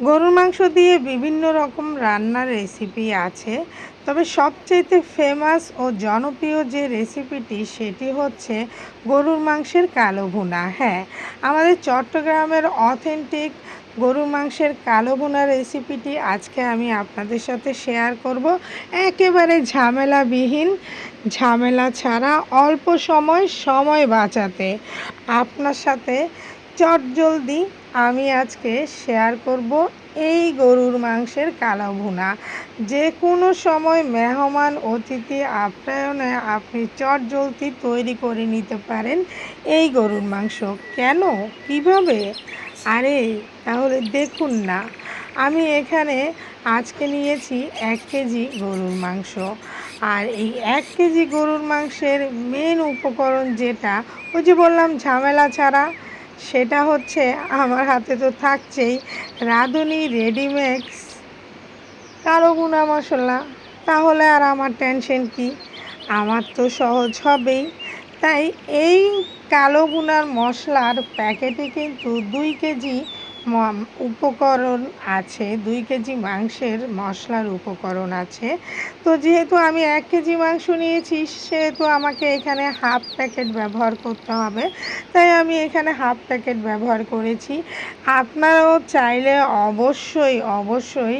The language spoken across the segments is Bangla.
গরুর মাংস দিয়ে বিভিন্ন রকম রান্নার রেসিপি আছে। তবে সবচাইতে ফেমাস ও জনপ্রিয় যে রেসিপিটি সেটি হচ্ছে গরুর মাংসের কালো ভুনা। হ্যাঁ আমাদের চট্টগ্রামের অথেন্টিক গরুর মাংসের কালো ভুনা রেসিপিটি আজকে আমি আপনাদের সাথে শেয়ার করব। একেবারে ঝামেলাবিহীন, ঝামেলা ছাড়া অল্প সময় সময় বাঁচাতে। আপনার সাথে চটজলদি আমি আজকে শেয়ার করব এই গরুর মাংসের কালো ভুনা যে কোনো সময় মেহমান অতিথি আপ্যায়নে আপনি চটজলদি তৈরি করে নিতে পারেন এই গরুর মাংস। কেন? কীভাবে? আরে, তাহলে দেখুন না। আমি এখানে আজকে নিয়েছি এক কেজি গরুর মাংস। আর এই এক কেজি গরুর মাংসের মেন উপকরণ যেটা, ওই যে বললাম ঝামেলা ছাড়া সেটা হচ্ছে আমার হাতে তো থাকছেই রাঁধুনি রেডিমেক্স। কালো গুঁড়া মশলা তাহলে আর আমার টেনশন কি? আমার তো সহজ হবেই। তাই এই কালো গুনার মশলার প্যাকেটে কিন্তু দুই কেজি উপকরণ আছে, দুই কেজি মাংসের মশলার উপকরণ আছে। তো যেহেতু আমি এক কেজি মাংস নিয়েছি, সেহেতু আমাকে এখানে হাফ প্যাকেট ব্যবহার করতে হবে। তাই আমি এখানে হাফ প্যাকেট ব্যবহার করেছি। আপনারাও চাইলে অবশ্যই অবশ্যই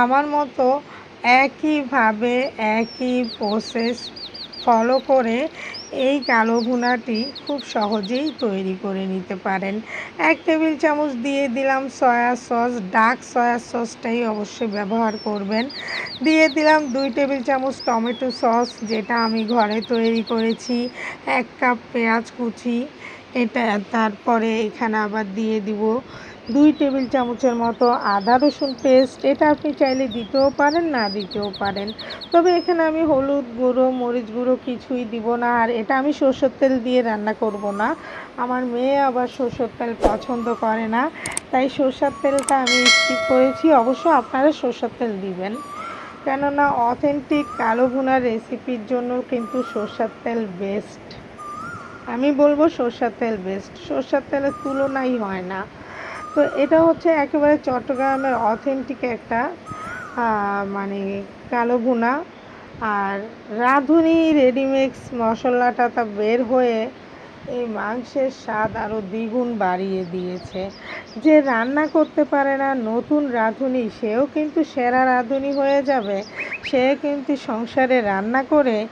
আমার মতো একইভাবে একই প্রসেস ফলো করে এই কালো ভুনাটি খুব সহজেই তৈরি করে নিতে পারেন। এক টেবিল চামচ দিয়ে দিলাম সয়া সস, ডার্ক সয়া সসটাই অবশ্যই ব্যবহার করবেন। দিয়ে দিলাম দুই টেবিল চামচ টমেটো সস, যেটা আমি ঘরে তৈরি করেছি। এক কাপ পেঁয়াজ কুচি, এটা তারপরে এখানে আবার দিয়ে দিব দুই টেবিল চামচের মতো আদা রসুন পেস্ট, এটা আপনি চাইলে দিতেও পারেন, না দিতেও পারেন। তবে এখানে আমি হলুদ গুঁড়ো, মরিচ গুঁড়ো কিছুই দিব না, আর এটা আমি সরষের তেল দিয়ে রান্না করব না। আমার মেয়ে আবার সরষের তেল পছন্দ করে না, তাই সর্ষের তেলটা আমি স্কিপ করেছি। অবশ্য আপনারা সরষের তেল দিবেন। কেননা অথেন্টিক কালো ভুনার রেসিপির জন্য কিন্তু সরষের তেল বেস্ট আমি বলব সরষের তেল বেস্ট সর্ষের তেলের তুলনাই হয় না। তো এটা হচ্ছে একেবারে চট্টগ্রামের অথেন্টিক একটা মানে কালো ভুনা। আর রাঁধুনি রেডিমিক্স মশলাটা তা বের হয়ে এই মাংসের স্বাদ আরও দ্বিগুণ বাড়িয়ে দিয়েছে। যে রান্না করতে পারে না নতুন রাঁধুনি, সেও কিন্তু সেরা রাঁধুনি হয়ে যাবে। সে কিন্তু সংসারে রান্না করে,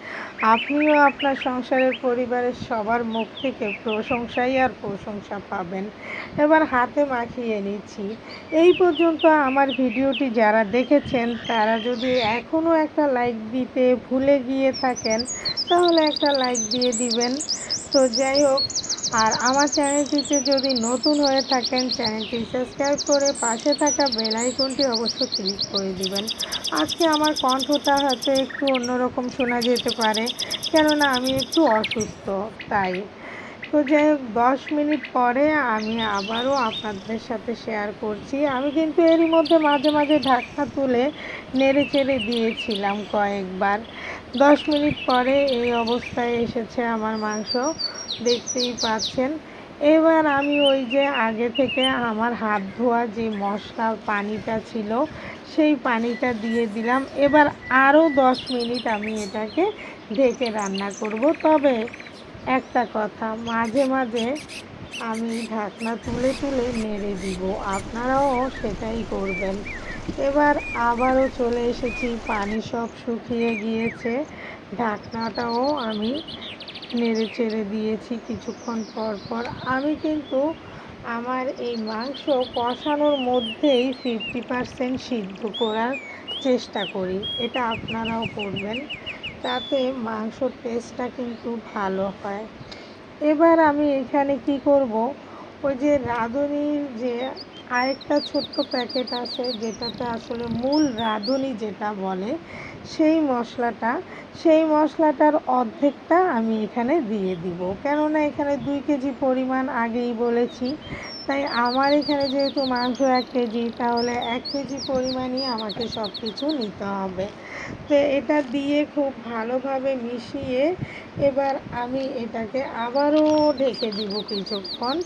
আপনিও আপনার সংসারের পরিবারের সবার মুখ থেকে প্রশংসাই আর প্রশংসা পাবেন। এবার হাতে মাখিয়ে নিচ্ছি। এই পর্যন্ত আমার ভিডিওটি যারা দেখেছেন, তারা যদি এখনও একটা লাইক দিতে ভুলে গিয়ে থাকেন, তাহলে একটা লাইক দিয়ে দিবেন। তো যাই হোক, আর আমার চ্যানেলটিতে যদি নতুন হয়ে থাকেন, চ্যানেলটি সাবস্ক্রাইব করে পাশে থাকা বেল আইকনটি অবশ্যই ক্লিক করে দিবেন। আজকে আমার কণ্ঠটা হয়তো একটু অন্যরকম শোনা যেতে পারে, কেননা আমি একটু অসুস্থ, তাই। তো যাই হোক দশ মিনিট পরে আমি আবারও আপনাদের সাথে শেয়ার করছি। আমি কিন্তু এরই মধ্যে মাঝে মাঝে ঢাকনা তুলে নেড়ে চেড়ে দিয়েছিলাম কয়েকবার। দশ মিনিট পরে এই অবস্থায় এসেছে আমার মাংস, দেখতেই পাচ্ছেন। এবার আমি ওই যে আগে থেকে আমার হাত ধোয়া যে মশলার পানিটা ছিল, সেই পানিটা দিয়ে দিলাম। এবার আরও দশ মিনিট আমি এটাকে ঢেকে রান্না করব। তবে একটা কথা, মাঝে মাঝে আমি ঢাকনা তুলে তুলে নেড়ে দিব, আপনারাও সেটাই করবেন। এবার আবারও চলে এসেছি, পানি সব শুকিয়ে গিয়েছে, ঢাকনাটাও আমি নেড়ে চেড়ে দিয়েছি, কিছুক্ষণ পর পর। আমি কিন্তু আমার এই মাংস কষানোর মধ্যেই ফিফটি পারসেন্ট সিদ্ধ করার চেষ্টা করি। এটা আপনারাও করবেন। তাতে মাংসর টেস্টটা কিন্তু ভালো হয়। এবার আমি এখানে কি করব? ওই যে রাঁধুনির যে আরেকটা ছোট্ট প্যাকেট আছে যেটাতে আসলে মূল রাঁধুনি যেটা বলে, সেই মশলাটা, সেই মশলাটার অর্ধেকটা আমি এখানে দিয়ে দিব। কেননা এখানে দুই কেজি পরিমাণ আগেই বলেছি, তাই আমার এখানে যেহেতু মাংস এক কেজি, তাহলে এক কেজি পরিমাণই আমাকে সব কিছু নিতে হবে। তো এটা দিয়ে খুব ভালোভাবে মিশিয়ে এবার আমি এটাকে আবারও ঢেকে দিব কিছুক্ষণ।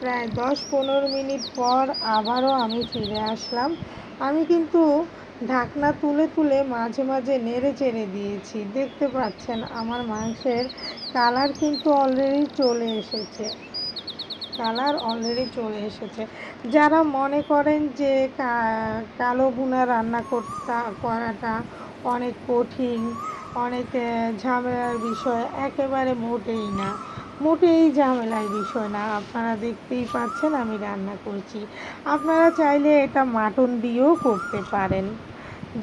প্রায় দশ পনেরো মিনিট পর আবারও আমি ফিরে আসলাম। আমি কিন্তু ঢাকনা তুলে তুলে মাঝে মাঝে নেড়ে চেড়ে দিয়েছি। দেখতে পাচ্ছেন, আমার মাংসের কালার কিন্তু অলরেডি চলে এসেছে। কালার অলরেডি চলে এসেছে। যারা মনে করেন যে কালো ভুনা রান্না করতে, করাটা অনেক কঠিন, অনেক ঝামেলার বিষয়, একেবারে মোটেই না। মোটেই ঝামেলার বিষয় না। আপনারা দেখতেই পাচ্ছেন আমি রান্না করছি। আপনারা চাইলে এটা মাটন দিয়েও করতে পারেন।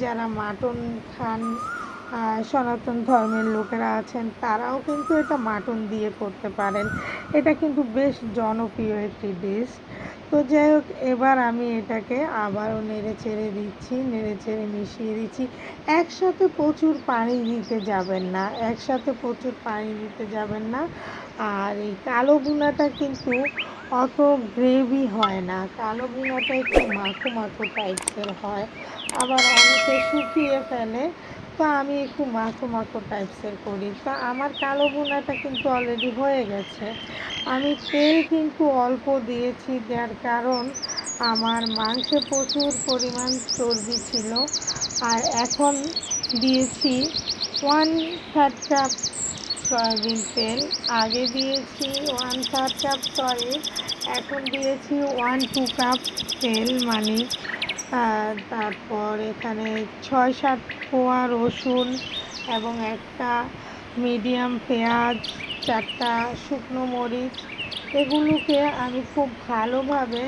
যারা মাটন খান সনাতন ধর্মের লোকেরা আছেন, তারাও কিন্তু এটা মাটন দিয়ে করতে পারেন। এটা কিন্তু বেশ জনপ্রিয় একটি ডিশ তো যাই হোক, এবার আমি এটাকে আবারও নেড়ে চেড়ে দিচ্ছি, নেড়ে চেড়ে মিশিয়ে দিচ্ছি। একসাথে প্রচুর পানি দিতে যাবেন না, একসাথে প্রচুর পানি দিতে যাবেন না। আর এই কালো বুনাটা কিন্তু অত গ্রেভি হয় না। কালো বুনাটা একটু মাখো মাখো টাইপসের হয়। আবার অনেকে শুকিয়ে ফেলে, তো আমি একটু মাখো মাখো টাইপসের করি। তো আমার কালো বোনাটা কিন্তু অলরেডি হয়ে গেছে। আমি তেল কিন্তু অল্প দিয়েছি, যার কারণ আমার মাংসে প্রচুর পরিমাণ চর্বি ছিল। আর এখন দিয়েছি ওয়ান থার্ড কাপ সয়াবিন তেল। আগে দিয়েছি ওয়ান থার্ড কাপ সরি এখন দিয়েছি ওয়ান টু কাপ তেল মানে তারপর এখানে ছয় সাত কোয়া রসুন এবং একটা মিডিয়াম পেঁয়াজ, চারটা শুকনো মরিচ। এগুলোকে আমি খুব ভালোভাবে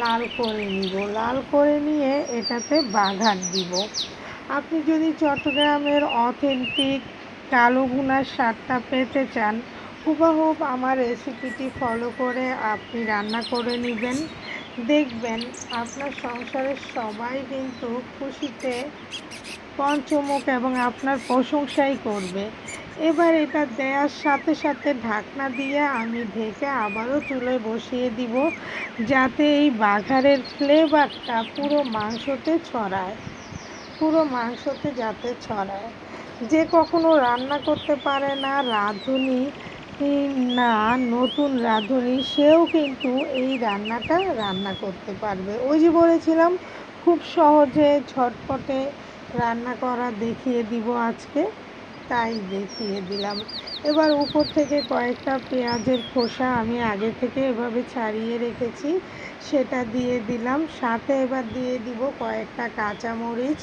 লাল করে নিব। লাল করে নিয়ে এটাতে বাঘার দিব। আপনি যদি চট্টগ্রামের অথেন্টিক কালো ভুনার স্বাদটা পেতে চান হুবাহুব আমার রেসিপিটি ফলো করে আপনি রান্না করে নেবেন। দেখবেন আপনার সংসারের সবাই কিন্তু খুশিতে পঞ্চমুখ এবং আপনার প্রশংসাই করবে। এবার এটা দেওয়ার সাথে সাথে ঢাকনা দিয়ে আমি ঢেকে আবারও চুলোয় বসিয়ে দিব, যাতে এই বাঘারের ফ্লেভারটা পুরো মাংসতে ছড়ায়। পুরো মাংসতে যাতে ছড়ায়। যে কখনো রান্না করতে পারে না, রাঁধুনি না, নতুন রাঁধুনি, সেও কিন্তু এই রান্নাটা রান্না করতে পারবে। ওই যে বলেছিলাম, খুব সহজে ঝটপটে রান্না করা দেখিয়ে দিব আজকে, তাই দেখিয়ে দিলাম। এবার উপর থেকে কয়েকটা পেঁয়াজের খোসা আমি আগে থেকে এভাবে ছাড়িয়ে রেখেছি, সেটা দিয়ে দিলাম। সাথে এবার দিয়ে দিব কয়েকটা কাঁচামরিচ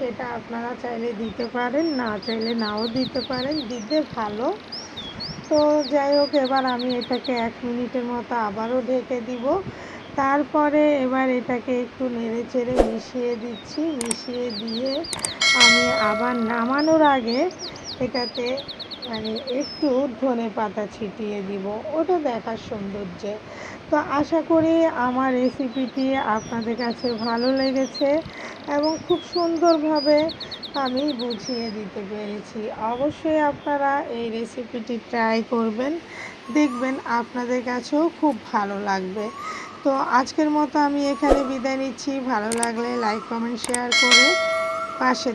সেটা আপনারা চাইলে দিতে পারেন, না চাইলে নাও দিতে পারেন, দিতে ভালো। তো যাই হোক, এবার আমি এটাকে এক মিনিটের মতো আবারও ঢেকে দিব। তারপরে এবার এটাকে একটু নেড়ে চেড়ে মিশিয়ে দিচ্ছি। মিশিয়ে দিয়ে আমি আবার নামানোর আগে এটাতে মানে একটু ধনে পাতা ছিটিয়ে দিব। ওটা দেখার সৌন্দর্যে। তো আশা করি আমার রেসিপিটি আপনাদের কাছে ভালো লেগেছে। এবং খুব সুন্দরভাবে আমি বুঝিয়ে দিতে পেরেছি। অবশ্যই আপনারা এই রেসিপিটি ট্রাই করবেন, দেখবেন আপনাদের কাছেও খুব ভালো লাগবে। তো আজকের মতো আমি এখানে বিদায় নিচ্ছি। ভালো লাগলে লাইক কমেন্ট শেয়ার করে পাশে